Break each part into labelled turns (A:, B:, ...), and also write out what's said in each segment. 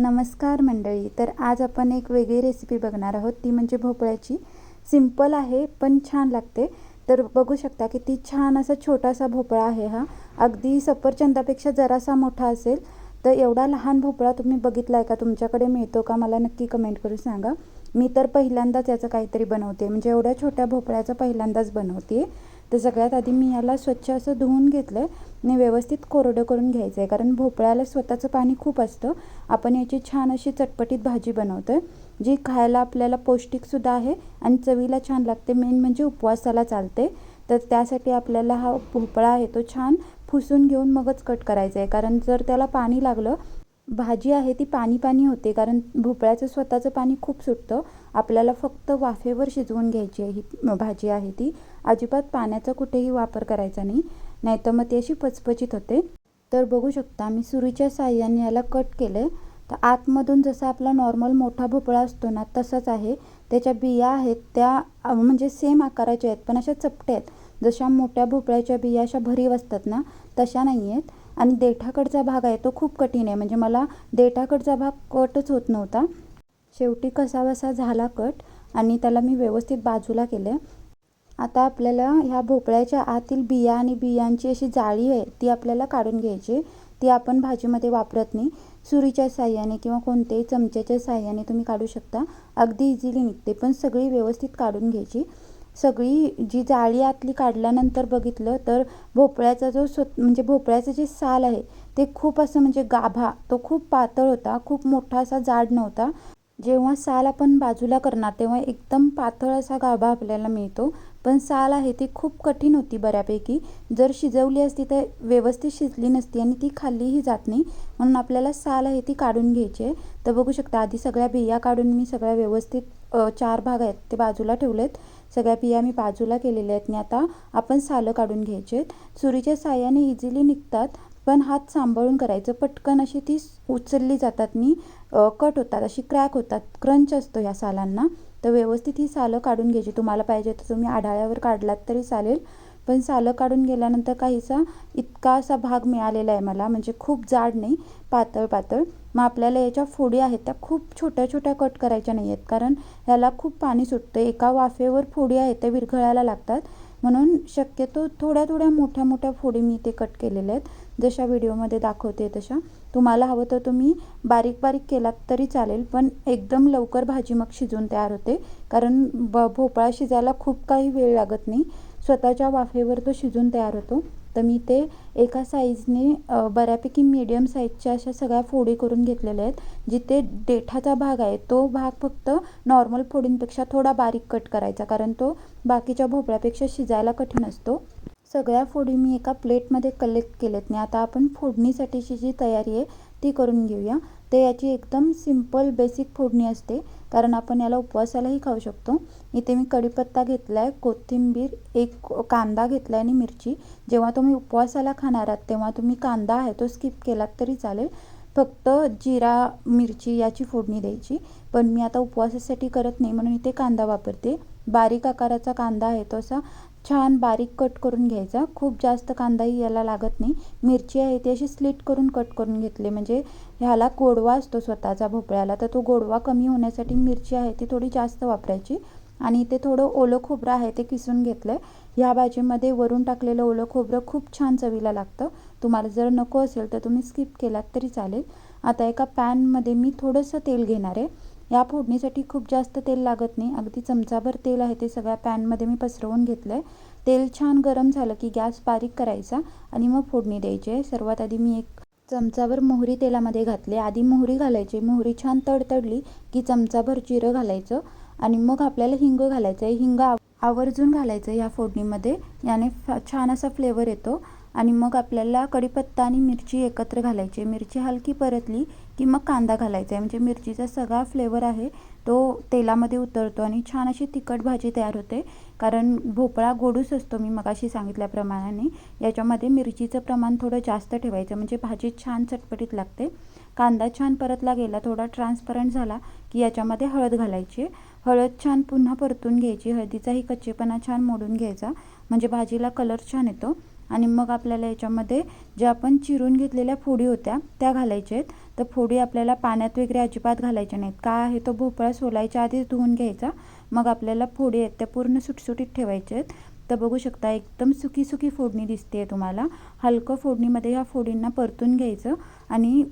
A: नमस्कार मंडळी तर आज आपण एक वेगळी रेसिपी बघणार आहोत. ती म्हणजे भोपळ्याची. सिंपल आहे पण छान लागते. तर बघू शकता की ती छान असा छोटासा भोपळा आहे हा. अगदी सफरचंदापेक्षा जरासा मोठा असेल तर एवढा लहान भोपळा तुम्ही बघितला आहे का? तुमच्याकडे मिळतो का? मला नक्की कमेंट करून सांगा. मी तर पहिल्यांदाच याचं काहीतरी बनवते. म्हणजे एवढ्या छोट्या भोपळ्याचं पहिल्यांदाच बनवते. तर सगळ्यात आधी मी याला स्वच्छ असं धुवून घेतलं आहे आणि व्यवस्थित कोरडं करून घ्यायचं आहे कारण भोपळ्याला स्वतःचं पाणी खूप असतं. आपण याची छान अशी चटपटीत भाजी बनवतो आहे जी खायला आपल्याला पौष्टिकसुद्धा आहे आणि चवीला छान लागते. मेन म्हणजे उपवासाला चालते. तर त्यासाठी आपल्याला हा भोपळा आहे तो छान फुसून घेऊन मगच कट करायचा आहे कारण जर त्याला पाणी लागलं भाजी आहे ती पाणी पाणी होते. कारण भोपळ्याचं स्वतःचं पाणी खूप सुटतं. आपल्याला फक्त वाफेवर शिजवून घ्यायची आहे ही भाजी आहे ती. अजिबात पाण्याचा कुठेही वापर करायचा नाही. नाहीतर मग ती अशी पचपचित होते. तर बघू शकता मी सुरीच्या साह्याने याला कट केलं आहे तर आतमधून जसा आपला नॉर्मल मोठा भोपळा असतो ना तसाच आहे. त्याच्या बिया आहेत त्या म्हणजे सेम आकाराच्या आहेत पण अशा चपट्या आहेत. जशा मोठ्या भोपळ्याच्या बिया अशा भरीव असतात ना तशा नाही आहेत. आणि देठाकडचा भाग आहे तो खूप कठीण आहे. म्हणजे मला देठाकडचा भाग कटच होत नव्हता. शेवटी कसाबसा झाला कट आणि त्याला मी व्यवस्थित बाजूला केलं आता आपल्याला ह्या भोपळ्याच्या आतील बिया आणि बियांची अशी जाळी आहे ती आपल्याला काढून घ्यायची. ती आपण भाजीमध्ये वापरत नाही. सुरीच्या साह्याने किंवा कोणत्याही चमच्याच्या साह्याने तुम्ही काढू शकता. अगदी इझिली निघते पण सगळी व्यवस्थित काढून घ्यायची. सगळी जी जाळी आतली काढल्यानंतर बघितलं तर भोपळ्याचा जो स्व म्हणजे भोपळ्याचं जे साल आहे ते खूप असं म्हणजे गाभा तो खूप पातळ होता खूप मोठा असा जाड नव्हता. जेव्हा साल आपण बाजूला करणार तेव्हा एकदम पातळ असा गाभा आपल्याला मिळतो. पण साल आहे ती खूप कठीण होती बऱ्यापैकी. जर शिजवली असती तर व्यवस्थित शिजली नसती आणि ती खाल्लीही जात नाही. म्हणून आपल्याला साल आहे ती काढून घ्यायची आहे. तर बघू शकता आधी सगळ्या बिया काढून मी सगळ्या व्यवस्थित चार भाग आहेत ते बाजूला ठेवलेत. सगळ्या बिया मी बाजूला केलेल्या आहेत आणि आता आपण सालं काढून घ्यायचे आहेत. सुरीच्या साह्याने इझिली निघतात. पण हात सांभाळून करायचं. पटकन अशी ती उचलली जातात आणि कट होतात. अशी क्रॅक होतात. क्रंच असतो ह्या सालांना. तर व्यवस्थित ही सालं काढून घ्यायची. तुम्हाला पाहिजे तर तुम्ही आढाळ्यावर काढलात तरी चालेल. पण सालं काढून गेल्यानंतर काहीसा इतका असा भाग मिळालेला आहे मला. म्हणजे खूप जाड नाही. पातळ पातळ. मग आपल्याला याच्या फोडी आहेत त्या खूप छोट्या छोट्या कट करायच्या नाही आहेत कारण ह्याला खूप पाणी सुटतं एका वाफेवर फोडी आहेत त्या विरघळायला लागतात. म्हणून शक्यतो थोड्या थोड्या मोठ्या मोठ्या फोडी मी ते कट केलेल्या आहेत. जशा व्हिडिओमध्ये दाखवते तशा. तुम्हाला हवं तर तुम्ही बारीक बारीक केलात तरी चालेल पण एकदम लवकर भाजी मग शिजून तयार होते. कारण ब भोपळा शिजायला खूप काही वेळ लागत नाही. स्वतःच्या वाफेवर तो शिजून तयार होतो. तर मी ते एका साईजने बऱ्यापैकी मीडियम साईजच्या अशा सगळ्या फोडी करून घेतलेल्या आहेत जिथे देठाचा भाग आहे तो भाग फक्त नॉर्मल फोडींपेक्षा थोडा बारीक कट करायचा कारण तो बाकीच्या भोपळ्यापेक्षा शिजायला कठीण असतो. सगळ्या फोडी मी एका प्लेटमध्ये कलेक्ट केलेत नाही आता आपण फोडणीसाठीची जी तयारी आहे ती करून घेऊया. ते याची एकदम सिंपल बेसिक फोडणी असते. कारण आपण याला उपवासालाही खाऊ शकतो. इथे मी कढीपत्ता घेतला आहे कोथिंबीर एक कांदा घेतला आहे आणि मिरची. जेव्हा तुम्ही उपवासाला खाणार आहात तेव्हा तुम्ही कांदा आहे तो स्किप केलात तरी चालेल. फक्त जिरा मिरची याची फोडणी द्यायची. पण मी आता उपवासासाठी करत नाही म्हणून इथे कांदा वापरते. बारीक आकाराचा कांदा आहे तो असा छान बारीक कट करून घ्यायचा. खूप जास्त कांदाही याला लागत नाही. मिरची आहे ती अशी स्लिट करून कट करून घेतली. म्हणजे ह्याला गोडवा असतो स्वतःचा भोपळ्याला. तर तो गोडवा कमी होण्यासाठी मिरची आहे ती थोडी जास्त वापरायची. आणि इथे थोडं ओलं खोबरं आहे ते किसून घेतलं आहे ह्या भाजीमध्ये वरून टाकलेलं ओलं खोबरं खूप छान चवीला लागतं. तुम्हाला जर नको असेल तर तुम्ही स्किप केलात तरी चालेल. आता एका पॅनमध्ये मी थोडंसं तेल घेणार आहे. या फोडणीसाठी खूप जास्त तेल लागत नाही. अगदी चमचाभर तेल आहे ते सगळ्या पॅनमध्ये मी पसरवून घेतलं आहे तेल छान गरम झालं की गॅस बारीक करायचा आणि मग फोडणी द्यायची आहे. सर्वात आधी मी एक चमचाभर मोहरी तेलामध्ये घातले. आधी मोहरी घालायची. मोहरी छान तडतडली की चमचाभर जिरं घालायचं आणि मग आपल्याला हिंग घालायचं आहे. हिंग आवर्जून घालायचं ह्या फोडणीमध्ये. याने छान असा फ्लेवर येतो. आणि मग आपल्याला कढीपत्ता आणि मिरची एकत्र घालायची मिरची हलकी परतली की मग कांदा घालायचा आहे. म्हणजे मिरचीचा सगळा फ्लेवर आहे तो तेलामध्ये उतरतो आणि छान अशी तिखट भाजी तयार होते. कारण भोपळा गोडूस असतो मी मगाशी सांगितल्याप्रमाणे याच्यामध्ये मिरचीचं प्रमाण थोडं जास्त ठेवायचं म्हणजे भाजी छान चटपटीत लागते. कांदा छान परतला गेला थोडा ट्रान्सपरंट झाला की याच्यामध्ये हळद घालायची हळद छान पुन्हा परतून घ्यायची हळदीचाही कच्चेपणा छान मोडून घ्यायचा. म्हणजे भाजीला कलर छान येतो. आणि मग आपल्याला याच्यामध्ये ज्या आपण चिरून घेतलेल्या फोडी होत्या त्या घालायच्या आहेत. तर फोडी आपल्याला पाण्यात वगैरे अजिबात घालायच्या नाहीत. काय आहे तो भोपळा सोलायच्या आधीच धुवून घ्यायचा. मग आपल्याला फोडी आहेत त्या पूर्ण सुटसुटीत ठेवायच्या आहेत. तर बघू शकता एकदम सुकी सुकी फोडणी दिसते तुम्हाला. हलकं फोडणीमध्ये ह्या फोडींना परतून घ्यायचं आणि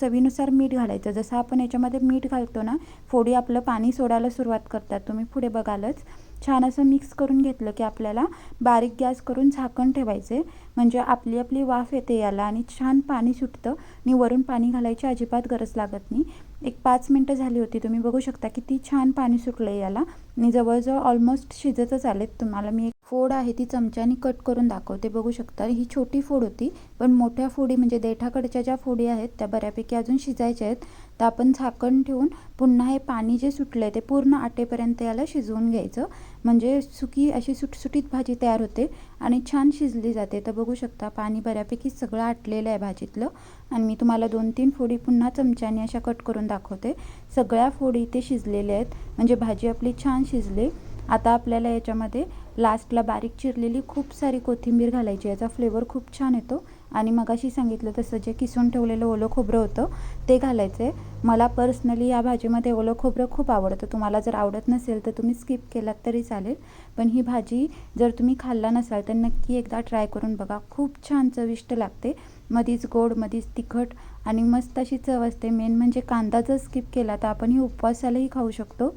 A: चवीनुसार मीठ घालायचं. जसं आपण याच्यामध्ये मीठ घालतो ना फोडी आपलं पाणी सोडायला सुरुवात करतात. तुम्ही पुढे बघालच. छान असं मिक्स करून घेतलं की आपल्याला बारीक गॅस करून झाकण ठेवायचे म्हणजे आपली आपली वाफ येते याला आणि छान पाणी सुटतं आणि वरून पाणी घालायची अजिबात गरज लागत नाही. एक पाच मिनटं झाली होती तुम्ही बघू शकता किती छान पाणी सुटलं आहे याला. आणि जवळजवळ ऑलमोस्ट शिजतच आलेत. तुम्हाला मी एक फोड आहे ती चमच्याने कट करून दाखवते. बघू शकता. ही छोटी फोड होती पण मोठ्या फोडी म्हणजे देठाकडच्या ज्या फोडी आहेत त्या बऱ्यापैकी अजून शिजायच्या आहेत. तर आपण झाकण ठेवून पुन्हा हे पाणी जे सुटलं आहे ते पूर्ण आटेपर्यंत याला शिजवून घ्यायचं. म्हणजे सुकी अशी सुटसुटीत भाजी तयार होते आणि छान शिजली जाते. तर बघू शकता पाणी बऱ्यापैकी सगळं आटलेलं आहे भाजीतलं. आणि मी तुम्हाला दोन तीन फोडी पुन्हा चमच्याने अशा कट करून दाखवते. सगळ्या फोडी इथे शिजलेल्या आहेत. म्हणजे भाजी आपली छान शिजली. आता आपल्याला याच्यामध्ये लास्टला बारीक चिरलेली खूप सारी कोथिंबीर घालायची. याचा फ्लेवर खूप छान येतो. आणि मगाशी सांगितलं तसं जे किसून ठेवलेलं ओलं खोबरं होतं ते घालायचं आहे मला पर्सनली या भाजीमध्ये ओलं खोबरं खूप आवडतं. तुम्हाला जर आवडत नसेल तर तुम्ही स्किप केलात तरी चालेल. पण ही भाजी जर तुम्ही खाल्ला नसाल तर नक्की एकदा ट्राय करून बघा. खूप छान चविष्ट लागते. मधीच गोड मधीच तिखट आणि मस्त अशी चव असते. मेन म्हणजे कांदा जर स्किप केला तर आपण ही उपवासालाही खाऊ शकतो.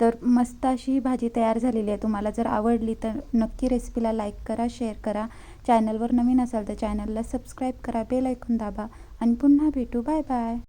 A: तर मस्त अशी ही भाजी तयार झालेली आहे. तुम्हाला जर आवडली तर नक्की रेसिपीला लाईक करा शेअर करा. चॅनलवर नवीन असाल तर चॅनलला सबस्क्राईब करा बेल ऐकून दाबा. आणि पुन्हा भेटू. Bye bye